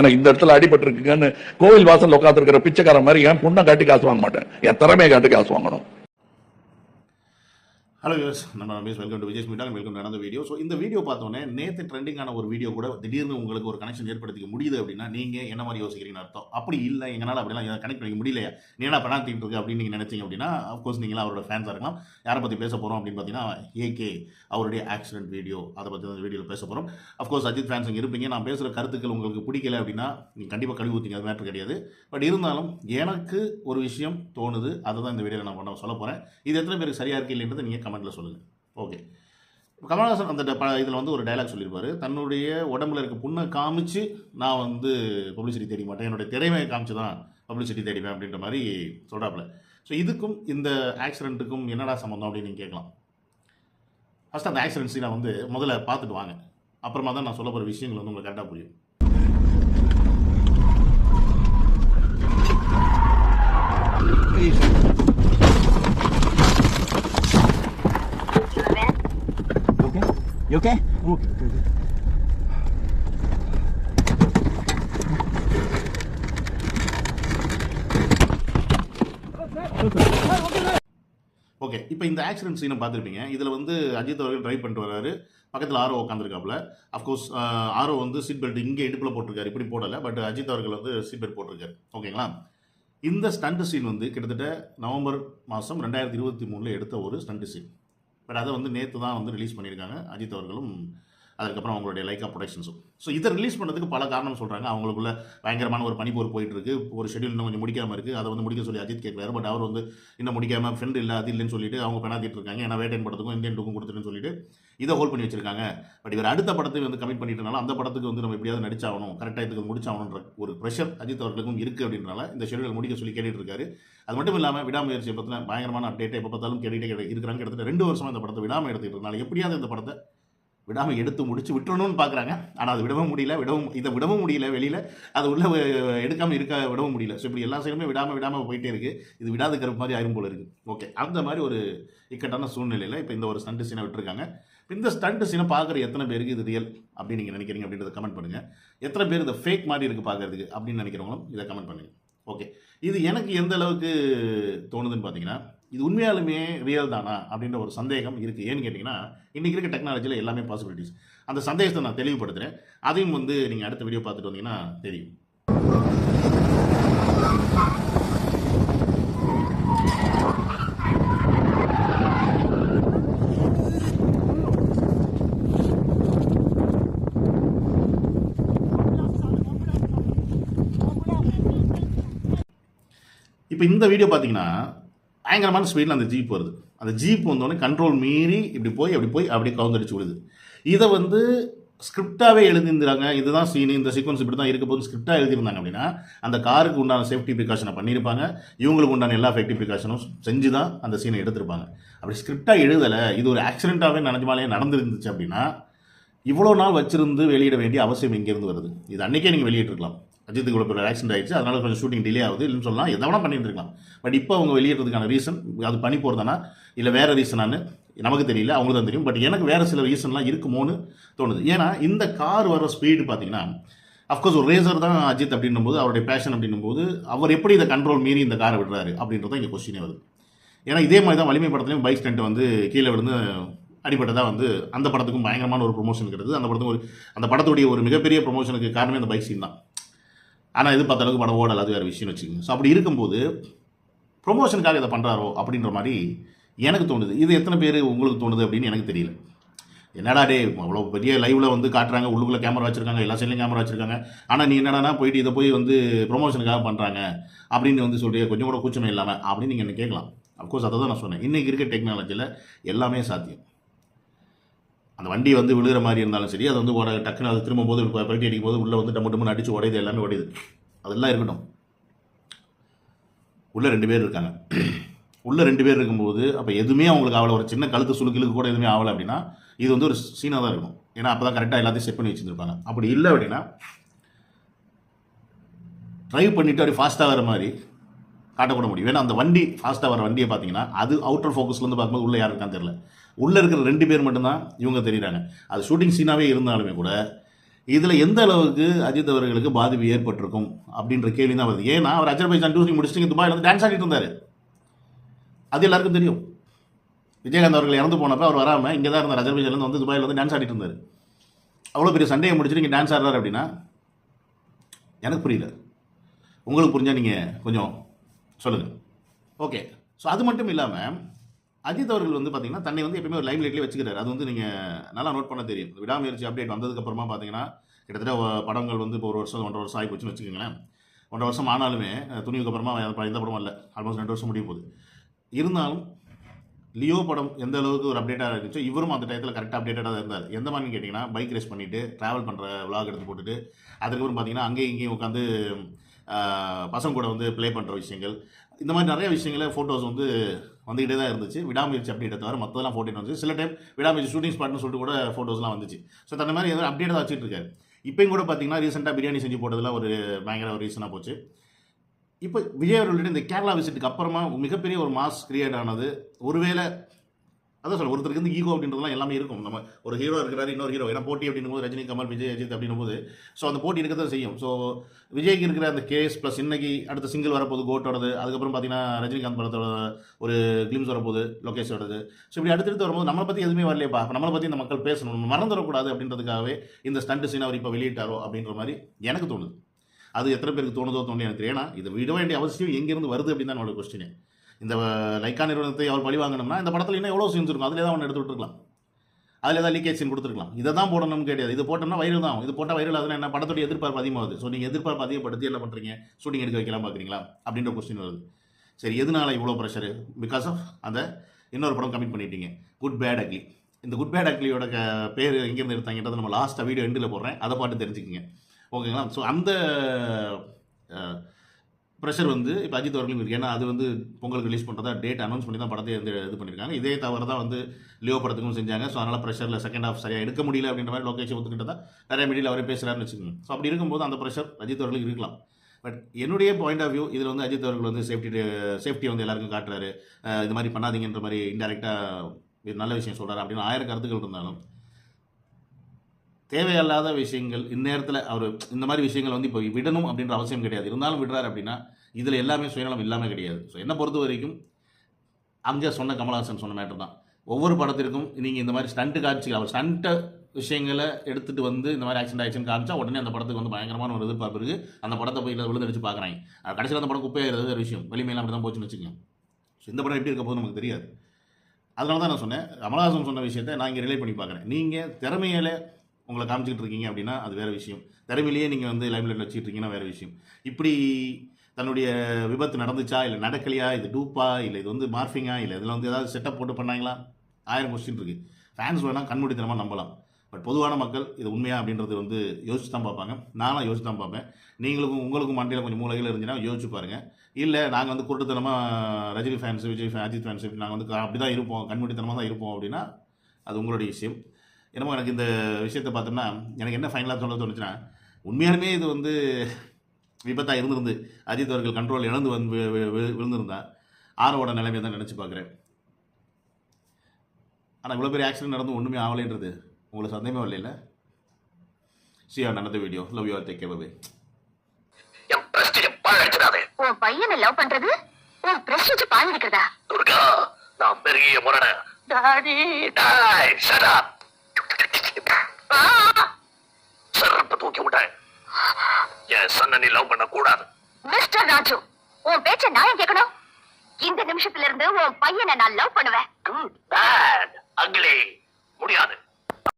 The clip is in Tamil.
எனக்கு இந்த இடத்துல அடிபட்டிருக்குங்கன்னு கோவில் வாசல் உட்காந்துருக்கிற பிச்சைக்காரன் மாதிரி என் பொண்ணை காட்டி காசு வாங்க மாட்டேன். என் திறமையை காட்டி காசு வாங்கணும். ஹலோ யூஸ் நம்ம ரமேஷ் வெல்கம் டு விஜய் மீட்டாங்க வெல்கம் நடந்த வீடியோ ஸோ இந்த வீடியோ பார்த்தோன்னே நேற்று ட்ரெண்டிங்கான ஒரு வீடியோ கூட திடீர்னு உங்களுக்கு ஒரு கனெக்ஷன் ஏற்படுத்திக்க முடியுது அப்படின்னா நீங்கள் என்ன மாதிரி யோசிக்கிறீங்கன்னு அர்த்தம். அப்படி இல்லை எங்களால் அப்படிலாம் கனெக்ட் பண்ணிக்க முடியலையா? நீ என்ன பண்ணாத்திட்டு இருக்கு அப்படின்னு நீங்கள் நினச்சிங்க அப்படின்னா அஃப்கோர்ஸ் நீங்களும் அவரோட ஃபேன்ஸாக இருக்கலாம். யாரை பற்றி பேச போகிறோம் அப்படின்னு பார்த்தீங்கன்னா ஏகே அவருடைய ஆக்சிடென்ட் வீடியோ அதை பற்றி அந்த வீடியோவில் பேச போகிறோம் அஃப்கோர்ஸ் அஜித் ஃபேன்ஸ் இங்கே இருப்பீங்க. நான் பேசுகிற கருத்துக்கள் உங்களுக்கு பிடிக்கல அப்படின்னா நீங்கள் கண்டிப்பாக கழுவி ஊற்றிங்க அது மேட்ரு கிடையாது. பட் இருந்தாலும் எனக்கு ஒரு விஷயம் தோணுது. அதை தான் இந்த வீடியோவில் நான் பண்ண சொல்ல போகிறேன் இது எத்தனை பேருக்கு சரியாக இருக்கு இல்லைன்றது நீங்கள் கமெண்ட்டில் சொல்லுங்கள் ஓகே. கமல்ஹாசன் அந்த ப இதில் வந்து ஒரு டைலாக் சொல்லியிருப்பாரு. தன்னுடைய உடம்புல இருக்க புண்ணை காமிச்சு நான் வந்து பப்ளிசிட்டி தேடி மாட்டேன். என்னுடைய திறமையை காமிச்சு தான் பப்ளிசிட்டி தேடிப்பேன் அப்படின்ற மாதிரி சொல்கிறாப்புல ஸோ இதுக்கும் இந்த ஆக்சிடென்ட்டுக்கும் என்னடா சம்மந்தம் அப்படின்னு நீங்கள் கேட்கலாம். ஃபஸ்ட் அந்த ஆக்சிடென்ட் சீனை வந்து முதல்ல பார்த்துட்டு வாங்க. அப்புறமா தான் நான் சொல்ல போகிற விஷயங்கள் வந்து உங்களுக்கு கரெக்டாக புரியும். Okay? You okay? Okay. Okay இப்போ இந்த ஆக்சிடென்ட் சீனை பார்த்துருப்பீங்க. இதில் வந்து அஜித் அவர்கள் ட்ரைவ் பண்ணிட்டு வராரு பக்கத்தில் ஆரோ உட்காந்துருக்காப்புல அஃப்கோர்ஸ் ஆரோ வந்து சீட் பெல்ட் இங்கே இடுப்பில் போட்டிருக்காரு. இப்படி போடலை பட் அஜித் அவர்கள் வந்து சீட் பெல்ட் போட்டிருக்காரு. ஓகேங்களா இந்த ஸ்டண்ட் சீன் வந்து கிட்டத்தட்ட நவம்பர் மாதம் ரெண்டாயிரத்தி இருபத்தி மூணில் எடுத்த ஒரு ஸ்டண்ட் சீன் பட் அதை வந்து நேற்று தான் வந்து ரிலீஸ் பண்ணியிருக்காங்க அஜித் அவர்களும் அதுக்கப்புறம் அவங்களுடைய லைக்கா ப்ரொடக்ஷன்ஸும் ஸோ இதை ரிலீஸ் பண்ணதுக்கு பல காரணம் சொல்கிறாங்க அவங்களுக்குள்ள பயங்கரமான ஒரு பனிப்போர் போயிட்டு இருக்கு ஒரு ஷெடியூல் இன்னும் கொஞ்சம் முடிக்காமல் இருக்குது அதை வந்து முடிக்க சொல்லி அஜித் கேட்குறாரு. பட் அவர் வந்து இன்னும் முடிக்காமல் ஃப்ரெண்ட் இல்லை அது இல்லைன்னு சொல்லிட்டு அவங்க பெனாத்திட்டு இருக்காங்க ஏன்னா வேட்டைன் படத்துக்கும் இந்தியன் டூக்கும் கொடுத்துருன்னு சொல்லிட்டு இதை ஹோல்ட் பண்ணி வச்சிருக்காங்க. பட் இவர் அடுத்த படத்தை வந்து கமிட் பண்ணிட்டனால அந்த படத்துக்கு வந்து நம்ம எப்படியாவது நடிச்சாகணும். கரெக்டாக இதுக்கு முடிச்சாகணுன்ற ஒரு ப்ரெஷர் அஜித் அவர்களுக்கும் இருக்குது அப்படின்றனால இந்த ஷெடியூல் முடிக்க சொல்லி கேட்டுட்டு இருக்காரு அது மட்டும் இல்லாமல் விடாமுயற்சியை பற்றின பயங்கரமான அப்டேட்டை எப்போ பார்த்தாலும் கேட்டுகிட்டே கிடை- இருக்கிறாங்க. கிட்டத்தட்ட ரெண்டு வருஷமாக இந்த படத்தை விடாமல் எடுத்துக்கிட்டு இருந்தாலும் எப்படியாவது இந்த படத்தை விடாமல் எடுத்து முடிச்சு விட்டுறணும்னு பார்க்குறாங்க ஆனால் அது விடவும் முடியல. விடவும் இதை விடவும் முடியல வெளியில். அது உள்ள எடுக்காமல் இருக்க விடவும் முடியல. ஸோ இப்படி எல்லா சைடுமே விடாமல் விடாமல் போயிட்டே இருக்குது இது விடாத கருப்பு மாதிரி ஆயிரும் போல இருக்குது ஓகே அந்த மாதிரி ஒரு இக்கட்டான சூழ்நிலையில் இப்போ இந்த ஒரு ஸ்டண்ட் சீனை விட்டுருக்காங்க. இந்த ஸ்டண்ட் சீனை பார்க்குற எத்தனை பேருக்கு இது ரியல் அப்படின்னு நீங்கள் நினைக்கிறீங்க அப்படின்றத கமெண்ட் பண்ணுங்கள் எத்தனை பேர் இதை ஃபேக் மாதிரி இருக்குது பார்க்கறதுக்கு அப்படின்னு நினைக்கிறவங்களும் இதை கமெண்ட் பண்ணுங்கள் ஓகே இது எனக்கு எந்த அளவுக்கு தோணுதுன்னு பார்த்தீங்கன்னா இது உண்மையாலுமே ரியல் தானா? அப்படின்ற ஒரு சந்தேகம் இருக்குது ஏன்னு கேட்டிங்கன்னா இன்றைக்கி இருக்க டெக்னாலஜியில் எல்லாமே பாசிபிலிட்டிஸ் அந்த சந்தேகத்தை நான் தெளிவுபடுத்துகிறேன் அதையும் வந்து நீங்கள் அடுத்த வீடியோ பார்த்துட்டு வந்தீங்கன்னா தெரியும். இப்போ இந்த வீடியோ பார்த்தீங்கன்னா பயங்கரமான ஸ்பீடில் அந்த ஜீப் வருது. அந்த ஜீப் வந்தோடனே கண்ட்ரோல் மீறி இப்படி போய் அப்படி போய் அப்படி கவுந்தடிச்சு விடுது. இதை வந்து ஸ்கிரிப்டாகவே எழுதியிருந்தாங்க இதுதான் சீன் இந்த சீக்வன்ஸ் இப்படி தான் இருக்க போது ஸ்கிரிப்டாக எழுதியிருந்தாங்க அப்படின்னா அந்த காருக்கு உண்டான சேஃப்டி ப்ரிகாஷனை பண்ணியிருப்பாங்க. இவங்களுக்கு உண்டான எல்லா சேஃப்டி ப்ரிகாஷனும் செஞ்சு தான் அந்த சீனை எடுத்திருப்பாங்க. அப்படி ஸ்கிரிப்டாக எழுதலை இது ஒரு ஆக்சிடென்ட்டாகவே நினைஞ்சமாலே நடந்துருந்துச்சு அப்படின்னா இவ்வளோ நாள் வச்சிருந்து வெளியிட வேண்டிய அவசியம் இங்கேருந்து வருது. இது அன்றைக்கே நீங்கள் வெளியிட்டிருக்கலாம். அஜித்துக்கு இவ்வளோ பெரிய ஆக்சிடென்ட் ஆயிடுச்சு. அதனால கொஞ்சம் ஷூட்டிங் டிலே ஆகுது. இல்லைன்னு சொல்லலாம். எதை வேணால் பண்ணியிருந்துருக்கலாம். பட் இப்போ அவங்க வெளியிடுறதுக்கான ரீசன் அது பண்ணி போகிறதானா இல்லை வேறு ரீசனானு நமக்கு தெரியல. அவங்களுக்கு தான் தெரியும். பட் எனக்கு வேறு சில ரீசன்லாம் இருக்குமோன்னு தோணுது. ஏன்னா இந்த கார் வர ஸ்பீடு பார்த்தீங்கன்னா அஃப்கோர்ஸ் ஒரு ரேசர் தான் அஜித் அப்படின்னும் போது அவருடைய பேஷன் அப்படின்னும் போது அவர் எப்படி இந்த கண்ட்ரோல் மீறி இந்த காரை விடுறாரு அப்படின்றது இங்கே கொஸ்டினே வருது. ஏன்னா இதே மாதிரி தான் வலிமை படத்துலையும் பைக் ஸ்டண்ட் வந்து கீழே விழுந்து அடிப்பட்டதாக வந்து அந்த படத்துக்கும் பயங்கரமான ஒரு ப்ரொமோஷன் கிடையாது அந்த படத்துக்கு ஒரு அந்த படத்துடைய ஒரு மிகப்பெரிய ப்ரொமோஷனுக்கு காரணமே அந்த பைக் சீன் தான். ஆனால் எதிர்பார்த்த அளவுக்கு படம் ஓடல. அது வேறு விஷயம்னு வச்சுக்கோங்க. ஸோ அப்படி இருக்கும்போது ப்ரொமோஷனுக்காக இதை பண்ணுறாரோ அப்படின்ற மாதிரி எனக்கு தோணுது. இது எத்தனை பேர் உங்களுக்கு தோணுது அப்படின்னு எனக்கு தெரியல. என்னடா டே அவ்வளோ பெரிய லைவில் வந்து காட்டுறாங்க. உள்ளுக்குள்ளே கேமரா வச்சுருக்காங்க. எல்லா சைட்லையும் கேமரா வச்சுருக்காங்க. ஆனால் நீ என்னடானா போயிட்டு இதை போய் வந்து ப்ரொமோஷனுக்காக பண்ணுறாங்க அப்படின்னு வந்து சொல்லிட்டு கொஞ்சம் கூட கூச்சமே இல்லாமல் அப்படின்னு நீங்கள் என்ன கேட்கலாம். அஃப்கோர்ஸ் அதை தான் நான் சொன்னேன். இன்றைக்கி இருக்க டெக்னாலஜியில் எல்லாமே சாத்தியம். அந்த வண்டி வந்து விழுகிற மாதிரி இருந்தாலும் சரி அது வந்து உட டக்குன்னு அது திரும்பும் போது பரட்டி அடிக்கும் போது உள்ளே வந்து டம்மு டம்முன்னு அடித்து உடையுது எல்லாமே உடையுது அதெல்லாம் இருக்கட்டும். உள்ளே ரெண்டு பேர் இருக்காங்க. உள்ளே ரெண்டு பேர் இருக்கும்போது அப்போ எதுவுமே அவங்களுக்கு ஆகலை. ஒரு சின்ன கழுத்து சுழுக்கிலுக்கு கூட எதுவுமே ஆகலை அப்படின்னா இது வந்து ஒரு சீனாக தான் இருக்கும். ஏன்னா அப்போ தான் கரெக்டாக எல்லாத்தையும் செட் பண்ணி வச்சுருப்பாங்க அப்படி இல்லை அப்படின்னா ட்ரைவ் பண்ணிவிட்டு அப்படி ஃபாஸ்ட்டாகிற மாதிரி காட்டக்கூட முடியும். ஏன்னா அந்த வண்டி ஃபாஸ்ட்டாக வர வண்டியை பார்த்தீங்கன்னா அது அவுட்டர் ஃபோக்கஸ்லேருந்து பார்க்கும்போது உள்ளே யாரு இருக்கான்னு தெரியல. உள்ளே இருக்கிற ரெண்டு பேர் மட்டும்தான் இவங்க தெரியுறாங்க. அது ஷூட்டிங் சீனாகவே இருந்தாலுமே கூட இதில் எந்த அளவுக்கு அஜித் அவர்களுக்கு பாதிப்பு ஏற்பட்டிருக்கும் அப்படின்ற கேள்வி தான் வருது. ஏன்னா அவர் அஜர்பைஜான் டூசி முடிச்சுட்டு இங்கே துபாயில் வந்து டான்ஸ் ஆடிட்டு இருந்தார். அது எல்லாருக்கும் தெரியும். விஜயகாந்த் அவர்கள் இறந்து போனப்போ அவர் வராமல் இங்கே தான் இருந்தார். அஜர்பைஜான்லேருந்து வந்து துபாயில் வந்து டான்ஸ் ஆடிட்டு இருந்தார். அவ்வளோ பெரிய சண்டையை முடிச்சுட்டு இங்கே டான்ஸ் ஆடுறாரு அப்படின்னா எனக்கு புரியல. உங்களுக்கு புரிஞ்சால் நீங்கள் கொஞ்சம் சொல்லுங்கள் ஓகே. ஸோ அது மட்டும் இல்லாமல் அஜித் அவர்கள் வந்து பார்த்தீங்கன்னா தன்னை வந்து எப்பயுமே ஒரு லைம் லைட்லேயே வச்சுக்கிறாரு. அது வந்து நீங்கள் நல்லா நோட் பண்ண தெரியும். விடாமுயற்சி அப்டேட் வந்ததுக்கப்புறமா பார்த்தீங்கன்னா கிட்டத்தட்ட படங்கள் வந்து இப்போ ஒரு வருஷம் ஒன்றரை வருஷம் ஆகி போச்சுன்னு வச்சுக்கோங்களேன். ஒன்றரை வருஷம் ஆனாலுமே துணிவுக்கு அப்புறமா எந்த படம் படமும் இல்லை ஆல்மோஸ்ட் ரெண்டு வருஷம் முடிய போகுது. இருந்தாலும் லியோ படம் எந்த அளவுக்கு ஒரு அப்டேட்டாக இருந்துச்சோ இவரும் அந்த டயத்தில் கரெக்டாக அப்டேட்டடாக தான் இருந்தார். எந்த மாதிரி கேட்டிங்கன்னா பைக் ரேஸ் பண்ணிவிட்டு ட்ராவல் பண்ணுற vlog எடுத்து போட்டுட்டு அதுக்கப்புறம் பார்த்தீங்கன்னா அங்கேயும் இங்கேயும் உட்காந்து பசங்க கூட வந்து ப்ளே பண்ணுற விஷயங்கள். இந்த மாதிரி நிறைய விஷயங்கள ஃபோட்டோஸ் வந்து வந்துக்கிட்டே தான் இருந்துச்சு. விடாமுயற்சி அப்டேட் தவிர மற்றதெல்லாம் ஃபோட்டோ வந்துச்சு. சில டைம் விடாமுயற்சி ஷூட்டிங் ஸ்பாட்னு சொல்லிட்டு கூட ஃபோட்டோஸ்லாம் வந்துச்சு. ஸோ அந்த மாதிரி எதாவது அப்டேட் தான் வச்சுட்டு இருக்காரு. இப்போயும் கூட பார்த்தீங்கன்னா ரீசெண்டாக பிரியாணி செஞ்சு போட்டதில் ஒரு பயங்கர ஒரு ரீசனாக போச்சு. இப்போ விஜய் அவர்களுடைய இந்த கேரளா விசிட்டுக்கு அப்புறமா மிகப்பெரிய ஒரு மாஸ் கிரியேட் ஆனது. ஒருவேளை அதான் சொல்ல ஒருத்தருக்கு வந்து ஈகோ அப்படின்றதுலாம் எல்லாமே இருக்கும். நம்ம ஒரு ஹீரோ இருக்கிறாரு இன்னொரு ஹீரோ ஏன்னா போட்டி அப்படின்னும் போது ரஜினி கமல் விஜய் அஜித் அப்படின்னும் போது ஸோ அந்த போட்டி இருக்க தான் செய்யும். ஸோ விஜய்க்கு இருக்கிற அந்த கேஸ் ப்ளஸ் இன்னைக்கு அடுத்த சிங்கிள் வரப்போகுது கோட்டோடது. அதுக்கப்புறம் பார்த்தீங்கன்னா ரஜினிகாந்த் படத்தோட ஒரு கிளிம்ஸ் வரப்போகுது லோகேஷோடது. ஸோ இப்படி அடுத்தடுத்து வரும்போது நம்மளை பற்றி எதுவுமே வரலையப்பா. அப்போ நம்மளை பற்றி இந்த மக்கள் பேசணும். நம்ம மறந்துடக்கூடாது அப்படின்றதுக்காகவே இந்த ஸ்டண்ட் சீன் அவர் இப்போ வெளியிட்டாரோ அப்படின்ற மாதிரி எனக்கு தோணுது. அது எத்தனை பேருக்கு தோணுதோ தோணுது எனக்கு தெரியும் ஏன்னா இது விட வேண்டிய அவசியம் எங்கேருந்து வருது அப்படின்னு தான் என்னோட கொஸ்டின் இந்த லைக்கா நிறுவனத்தை அவர் பழி வாங்கணும்னா இந்த படத்தில் இன்னும் எவ்வளோ சீன்ஸ் இருக்கும்? அதில் தான் ஒன்று எடுத்து விட்டுருக்கலாம் அதில் ஏதாவது லீக்கேஜ் சீன் கொடுத்துருக்கலாம். இதை தான் போடணும்னு கிடையாது. இது போட்டோம்னா வைரல் தான். இது போட்டால் வைரல் ஆகுதுன்னா என்ன? படத்துடைய எதிர்பார்ப்பு அதிகமாகுது. ஸோ நீங்கள் எதிர்பார்ப்பு அதிகப்படுத்தி என்ன பண்ணுறீங்க ஷூட்டிங் எடுக்க வைக்கலாம் பார்க்குறீங்களா அப்படின்ற கொஸ்டின் வருது. சரி எதனால இவ்வளோ ப்ரெஷரு பிகாஸ் ஆஃப் அந்த இன்னொரு படம் கமிட் பண்ணிட்டீங்க. குட் பேட் அக்லி இந்த குட் பேட் அக்லியோட க பேர் எங்கேருந்து எடுத்தாங்கன்றது நம்ம லாஸ்ட்டாக வீடியோ எண்டில் போடுறேன். அதை பாட்டு தெரிஞ்சுக்கிங்க. ஓகேங்களா? ஸோ அந்த ப்ரெஷர் வந்து இப்போ அஜித் அவர்களும் இருக்குது ஏன்னா அது வந்து பொங்கலுக்கு ரிலீஸ் பண்ணுறதா டேட் அனௌன்ஸ் பண்ணி தான் படத்தை வந்து இது பண்ணியிருக்காங்க இதே தவிர தான் வந்து லியோ படத்துக்கும் செஞ்சாங்க. ஸோ அதனால் ப்ரெஷரில் செகண்ட் ஹாஃப் சரியாக எடுக்க முடியல அப்படின்ற மாதிரி லொக்கேஷன் ஒத்துக்கிட்டு தான் நிறைய மீடியில் அவரே பேசுகிறாருன்னு வச்சுக்கோங்க. ஸோ அப்படி இருக்கும்போது அந்த ப்ரெஷர் அஜித் அவர்களுக்கு இருக்கலாம். பட் என்னுடைய பாயிண்ட் ஆஃப் வியூ இதில் வந்து அஜித் அவர்கள் வந்து சேஃப்டி சேஃப்டியை வந்து எல்லாருக்கும் காட்டுறாரு. இது மாதிரி பண்ணாதீங்கன்ற மாதிரி இன்டெரக்டாக நல்ல விஷயம் சொல்கிறாரு அப்படின்னு ஆயிரம் கருத்துக்கள் இருந்தாலும். தேவையில்லாத விஷயங்கள் இந்நேரத்தில் அவர் இந்த மாதிரி விஷயங்கள் வந்து இப்போ விடணும் அப்படின்ற அவசியம் கிடையாது. இருந்தாலும் விடுறாரு அப்படின்னா இதில் எல்லாமே சுயநலம் இல்லாமல் கிடையாது. ஸோ என்னை பொறுத்த வரைக்கும் அங்கே சொன்ன கமல்ஹாசன் சொன்ன மேட்டர் தான். ஒவ்வொரு படத்திற்கும் நீங்கள் இந்த மாதிரி ஸ்டண்ட்டு காட்சிகள் அவர் ஸ்டண்ட்டை விஷயங்களை எடுத்துகிட்டு வந்து இந்த மாதிரி ஆக்சிடென்ட் ஆக்ஷன் காமிச்சா உடனே அந்த படத்துக்கு வந்து பயங்கரமான ஒரு எதிர்பார்ப்பு இருக்குது அந்த படத்தை போய் விழுந்தடிச்சு பார்க்குறாங்க கடைசியில் அந்த படம் குப்பையாகிறது ஒரு விஷயம். வெளிமையெல்லாம் அப்படி தான் போச்சுன்னு வச்சுக்கோங்க. ஸோ இந்த படம் எப்படி இருக்க போது நமக்கு தெரியாது. அதனால தான் நான் சொன்னேன். கமலஹாசன் சொன்ன விஷயத்தை நான் இங்கே ரிலே பண்ணி பார்க்குறேன். நீங்கள் திறமையில உங்களை காமிச்சிக்கிட்டு இருக்கீங்க அப்படின்னா அது வேறு விஷயம். திறமையிலேயே நீங்கள் வந்து லைம்லைட்டில் வச்சுட்டு இருக்கீங்கன்னா வேறு விஷயம். இப்படி தன்னுடைய விபத்து நடந்துச்சா? இல்லை நடக்கலையா? இது டூப்பா? இல்லை இது வந்து மார்ஃபிங்கா இல்லை இதில் வந்து ஏதாவது செட்டப் போட்டு பண்ணாங்களா? ஆயிரம் கொஸ்டின் இருக்குது ஃபேன்ஸ் வேணால் கண்மூடித்தனமாக நம்பலாம். பட் பொதுவான மக்கள் இது உண்மையா அப்படின்றது வந்து யோசிச்சு தான் பார்ப்பாங்க. நானும் யோசிச்சு தான் பார்ப்பேன். நீங்களுக்கும் உங்களுக்கும் மண்டியில் கொஞ்சம் மூலைகள் இருந்துச்சுன்னா யோசிச்சு பாருங்கள் இல்லை நாங்கள் வந்து குருட்டுத்தனமாக Rajini fans Vijay fan Ajith fans நாங்கள் வந்து அப்படி தான் இருப்போம். கண்மூடித்தனமாக தான் இருப்போம் அப்படின்னா அது உங்களுடைய விஷயம். என்னமோ எனக்கு இந்த விஷயத்தை பார்த்தோம்னா எனக்கு என்ன ஃபைனலாக சொல்ல தோணுச்சுன்னா உண்மையாலுமே இது வந்து விபத்தாக இருந்திருந்து அஜித் அவர்கள் கண்ட்ரோல் இழந்து வந்து விழுந்திருந்தா ஆரோட நிலைமையை தான் நினச்சி பார்க்குறேன். ஆனால் இவ்வளோ பெரிய ஆக்சிடென்ட் நடந்து ஒன்றுமே ஆகலைன்றது உங்களுக்கு சந்தேகமே வரல சி ஆர் நடந்த video love you R take care உன் பையனை லவ் பண்றது? உன் பிரஸ்டீஜ் பால் இருக்கிறதா துர்கா நான் பெரிய முரண டாடி டாய் shut up. செருப்பு தூக்கி விட்டேன். என் சன்ன நீ லவ் பண்ண கூடாது மிஸ்டர் ராஜு உன் பேச்ச நான் கேட்கணும். இந்த நிமிஷத்துல இருந்து உன் பையனை நான் லவ் பண்ணுவேன். Good bad ugly